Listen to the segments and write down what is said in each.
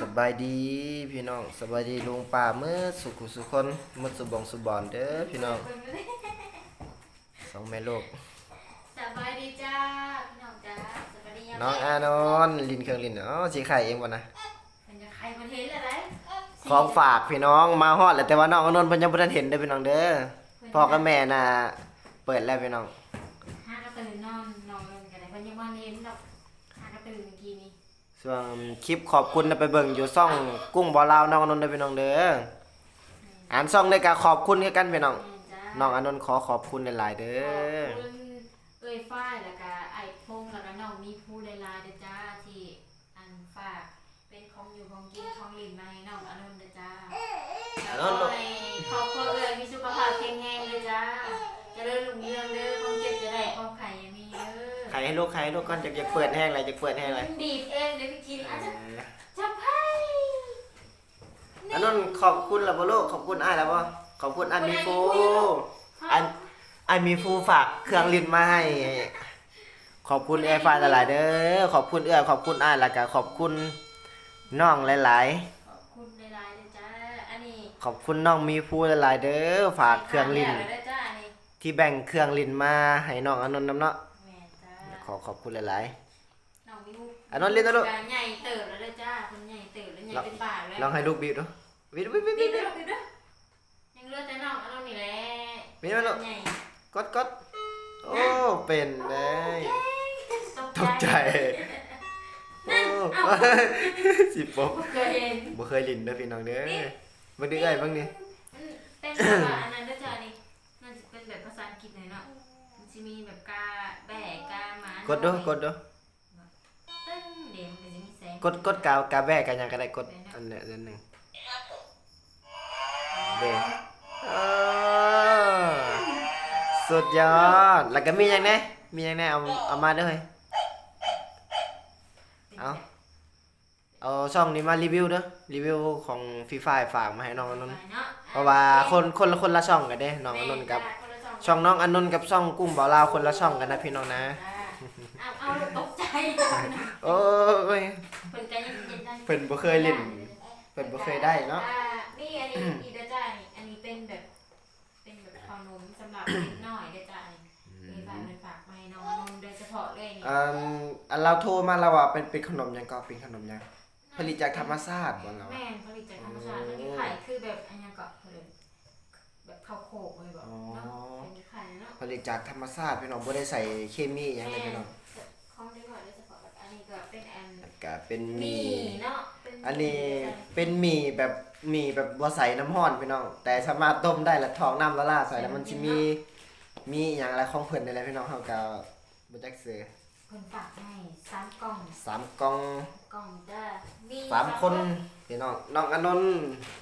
สบายดีพี่น้องสบายดีลุงป่าเมื่อสุขุสุคนเมื่อสุบองสุบอนเด้อพี่น้องสองแม่ลูกสบายดีจ้าพี่น้องจ้าสบายดียังน้องอานอนลินเครื่องลินอ๋อสีไข่เองวะนะมันจะใครมันเห็นอะไรของฝากพี่น้องมาฮอดแล้วแต่ว่าน้องอานนท์เพิ่นยังบ่ทันเห็นเด้อพี่น้องเด้อพ่อกับแม่น่ะเปิดแล้วพี่น้องห้ากระตื่นนอนนอนกันกันเลยมันยังมาเน้นดอกห้ากระตื่นเมื่อกี้นี้ ส่วนคลิปขอบคุณน่ะไปเบิ่งอยู่ซ่องกุ้งบ่อลาวน้องอานนท์เด้อพี่น้องเด้ออ่านซ่องได้ก็ขอบคุณคือกันพี่น้องแม่จ้าน้องอานนท์ขอขอบคุณหลายๆเด้ขอบอคุณเอ้ยฝ้ายแล้วก็ไอ้พงแล้วก็น้องมีผู้ลายๆเด้อจ้าที่อันฝากเป็นของอยู่ของกินของลินมาให้น้องอานนท์เด้อจ้าอานแล้วนท์ก็ให้ครอบครัวเอ้ยมีสุขภาพแข็งแรงเลยจ้าเจะเริ่มลุงเรืองเด้ ใครให้ลูกใครให้ลูกก่อนจะจะเปิดแห้งอะไรจะเปิดแห้งอะไรดีดเองเดี๋ยวพี่กินอาจจะจะไพ่อันนั้นขอบคุณแล้วบ่ลูกขอบคุณอ้ายแล้วบ่ขอบคุณอันมีฟูอันอันมีฟูฝากเครื่องลิ้นมาให้ขอบคุณแอร์ไฟหลายๆเด้อขอบคุณเอื้อขอบคุณอ้ายแล้วก็ขอบคุณน้องหลายขอบคุณหลายๆเลยจ้าอันนี้ๆขอบคุณน้องมีฟูหลายๆเด้อฝากเครื่องลิ้นฝากแล้วจ้าอันนี้ที่แบ่งเครื่องลิ้นมาให้น้องอานนท์นำเนาะแม่จ้า ขอขอบคุณหลาย น้องมีลูกอันนั้นเรียนนะลูก ใหญ่เติบแล้วเด้อจ้าคนใหญ่เติบแล้วใหญ่เป็นบาทแล้วๆลองให้ลูกบีบดูบีบดูบีบบีบบีบีบบด้วยบีบด้วยยังเหลือแต่น้องอันนั้นนี่แหละบีบไว้ลูก ใหญ่กดกดโอ้เป็นเลย ตกใจ โอ้สิปบบ่เคยเห็นบ่เคยลิ้นเด้อพี่น้องเด้อเบิ่งดิเอ้ยเบิ่งดิมันเป็นแบบว่าอันนั้นเด้อจ้านี่ กดดูกดดูตึ้งเดี๋ยวมันจะมีแสงกดกดกาวกาแบกกันยังก็ได้กดอันเนี้ยอันหนึงเด้เออสุดยอด แล้วก็มีหยังแน่มีหยังแน่เอาเอามาเด้อเฮ้ยเอาเอาช่องนี้มารีวิวเด้อรีวิวของฟรีไฟฝากมาให้น้องอนนท์เพราะว่าคนคนละคนละช่องกันเด้น้องอนนท์กับ ช่องน้องอนนท์กับช่องกุ้งบ่าวลาวคนละช่องกันนะพี่น้องนะ เอาเอาตกใจโอ้ยเพิ่นใจเย็นๆได้เพิ่นบ่เคยเล่นเพิ่นบ่เคยได้เนาะอ่นี่อันนี้อีเดอจ้านี่อันนี้เป็นแบบ เป็นแบบขนมสำหรับเด็กน้อยเด้อจ้านี่มีฝากเป็นฝากมาให้น้องนมโดยเฉพาะเลยนี่อันอันเราโทรมาแล้วว่าเป็นเป็นขนมหยังก็เป็นขนมหยังผลิตจากธรรมชาติบ่เราแม่นผลิตจากธรรมชาติมันมีไข่คือแบบอันยังก็เพิ่นแบบข้าวโคกเลยบอกเนาะเป็นไข่เนาะ ผลิตจากธรรมชาติพี่น้องบ่ได้ใส่เคมีหยังเลยพี่น้องของเด็กน้อยโดยเฉพาะแบบอันนี้ก็เป็นอันแล้วก็เป็นหหมี่มี่เนาะเป็อันนี้เป็นหมี่แบบหมี่แบบบ่ใส่น้ำร้อนพี่น้อง แต่สามารถต้มได้และทองน้ำละลายใส่แล้วมันสิมีมีหยังอะไรของเพิ่นนี่แหละพี่น้องเฮาก็บ่จักซื้อ เพิ่นฝากให้สามกล่องสามกล่องกล่องจ้ามีสามคนพี่น้องน้องอนนท์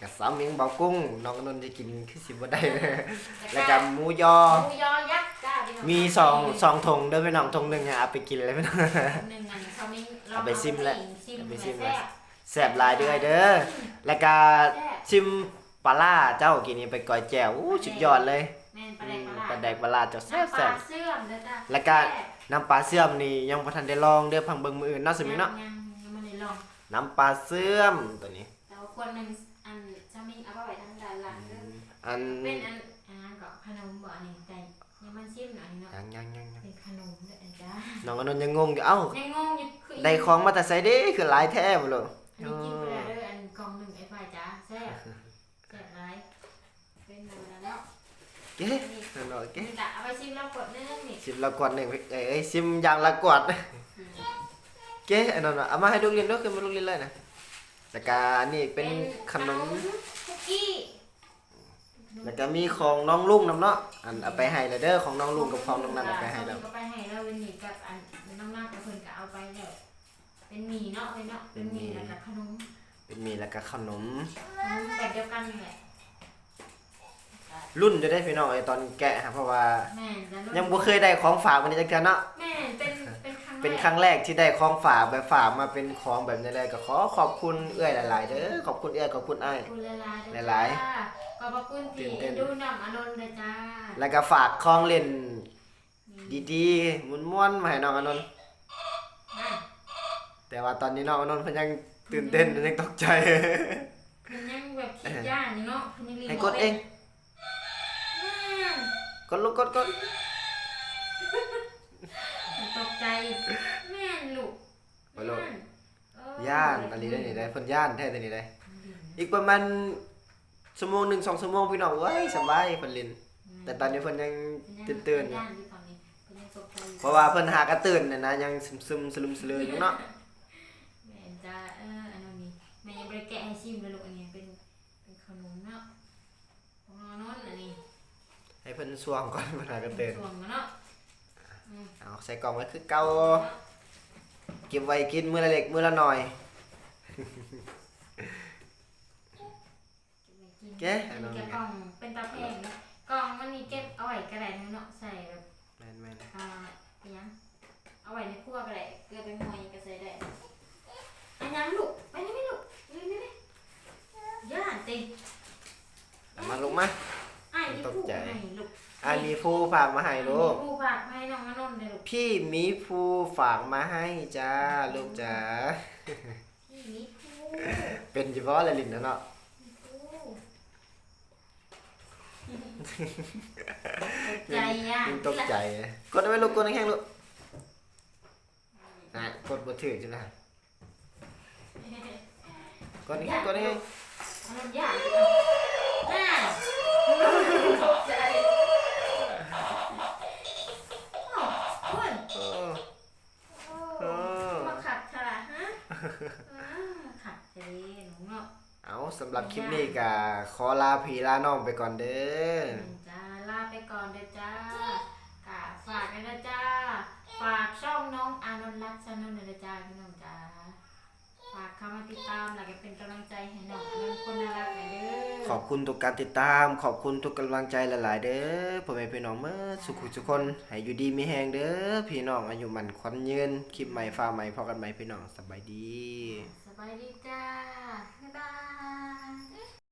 กับสาวเมียงเบากุ้งน้องอนนท์จะกินคือสิบ่ได้เลยแล้วก็หมูยอ หมูยอยักษ์จ้าพี่น้งมีสองสองถุงเด้อพี่น้องถุงหนึงอะเอาไปกินเลยพี่น้อง หนึ่งอันเขามีเอาไปซิมแล้วซิมเอาไปไปซิซิมมแล้วแล้ว แซ่บหลายเด้อเด้อแล้วก็ชิมปลาล่าเจ้ากินนี่ไปก้อยแจ่วอู้สุดยอดเลย แม่นปอืลาแดกมปลาร้าปลาแดกปลาล่าเจ้าแซ่น้ำบปแซ่ลาบเสื่อมเด้อจ้าแล้วก็น้ำปลาเสื่อมนี่ยังบ่ทันได้ลองเด้อพังเบิ่งมื้ออื่นเนาะสมิงเนาะยังยังไม่ได้ลองน้ำปลาเสื่อมตัวนี้ แต่ว่าคนหนึ่งอันจะมีเอาไว้ทางด้านหลังเด้ออันเป็นอันอันนั้นก็ขนมบ่อันนี้แต่ยังมันซิมอันนี้เนาะยังยังยังยังเป็นขนมเด้อจ้าน้องอนนท์ยังงงอยู่เอ้ายังงงอยู่คือได้ของมาแต่ไสเด้คือหลายแท้บ่ลูกอันนี้กินไปแล้วเด้ออันกล่องหนึ่งไอ้ฝ่ายจ้าแซ่บแซ่บไรเป็นหมูแล้วเนาะ เก๊นั่นเนาะเก๊นี่ละเอาไปชิมแล้วกดเนื้อนี่ซิมละกวดหนึ่งเอ้ยซิมอย่างละกวดเก๊อันนั้นน่ะเอามาให้ลูกเรียนด้วยคือมาลูกเรียนเลยนะแล้วก็อันนี้เป็นขนม คุกกี้แล้วก็มีของน้องลุงนำเนาะ อันเอาไปให้แล้วเด้อของน้องลุงกับของน้องนันเอาไปให้แล้ว ก็ไปให้แล้วเป็นหมี่กับอันน้องนันกับเพิ่นก็เอาไปแล้วเป็นหมี่เนาะเป็นเนาะเป็นหมี่แล้วกับขนมเป็นมีแล้วก็ขนม ขนมแบบเดียวกันนี่แหละ รุ่นจะได้พี่น้องไอ้ตอนแกะครับเพราะว่าแม่นแต่รุ่นยังบ่เคยได้ของฝากมันจักเทื่อเนาะ แม่นเป็นเป็นครั้งเป็นครั้งแรกที่ได้ของฝากแบบฝากมาเป็นของแบบนี้เลยก็ขอขอบคุณเอื้อยหลาย ๆ เด้อขอบคุณเอื้อยขอบคุณอ้ายขอบคุณหลายๆเด้อหลายจ้ขอบพระคุณที่ตื่นเต้น ดูน้ำอานนท์เลยจ้าแล้วก็ฝากของเล่นนี่ดีๆม่วนๆมาให้น้องอานนท์นั่นแต่ว่าตอนนี้น้องอนนท์เพิ่นยังตื่นเต้นเพิ่นยังตกใจ มันยังแบบคิดย่านอยู่เนาะมันยังรีให้กดเองแม่น กดลูกกดกดมันตกใจ แม่นลูกบ่ลูกแม่นเออย่านอันนี้ได้นี่ได้เพิ่นย่านแท้ตัวนี้ได้ อีกประมาณชั่วโมงหนึ่งสองชั่วโมงพี่น้องเว้ยสบายเพิ่นเลินแต่ตอนนี้เพิ่นยังตื่นๆอยู่ ย่านอยู่ตอนนี้เพิ่นยังตกใจอยู่เพราะว่าเพิ่นหากระตื่นน่ะนะยังซึมๆสลุมสลืออยู่เนาะ แม่จะเอออันนี้แม่ยังบ่ได้แกะให้ชิมเลยลูกอันนี้เป็นเป็นขนมเนาะของน้องนนท์อันนี้ ให้เพิ่นสวงก่อนเพิ่นหากระตื่นส่วนเนาะอืมเอาใส่กล่องไว้คือเก่าเก็บไว้กินมื้อละเล็กมื้อละน้อยเก็บไว้กินแกะอันนี้แกะกล่องเป็นตาแพงเนาะกล่องมันมีเก็บเอาไว้กระดาษเนาะใส่แบบแม่นอ่าเป็นหยังเอาไว้ในครัวก็ได้เกลือเป็นหอยก็ใส่ได้อันยังลูกไปนี่ไม่ลูกนี่นี่นี่ย่านติ ๆเอามาลงมา อ้ายมี ตก ผู้ ใจ ให้ลูก อันมีผู้ ฝากมาให้ลูกมีผู้ฝากมาให้น้องมานนท์เลยลูกพี่มีผู้ฝากมาให้จ้าลูกจ้าพี่มีผู้เป็นจิบ่ละลินนะเนาะมีผู้ตกใจอะยังตกใจกดเอาไว้ลูกกดแห้งๆลูกนะกดบ่ถึงจังได๋กดแห้งๆกดแห้งอารมณ์ยากน่า สำหรับคลิปนี้ก็ขอลาพี่ลาน้องไปก่อนเด้อจ้าลาไปก่อนเด้อจ้ากะฝากด้วยนะจ้า ฝากช่องน้องอานนท์รักชานนท์ด้วยนะจ้าพี่น้องจ้าฝากเข้ามาติดตามแล้วก็เป็นกำลังใจให้น้องอานนท์คนน่ารักหน่อยเด้อขอบคุณทุกการติดตาม ขอบคุณทุกกำลังใจหลายๆ เด้อพ่อแม่พี่น้องเมื่อสุขุทุกคนให้อยู่ดีมีแฮงเด้อพี่น้องอายุมันควันยืนคลิปใหม่ฟ้าใหม่พอกันใหม่พี่น้องสบายดีสบายดีจ้าบ๊ายบาย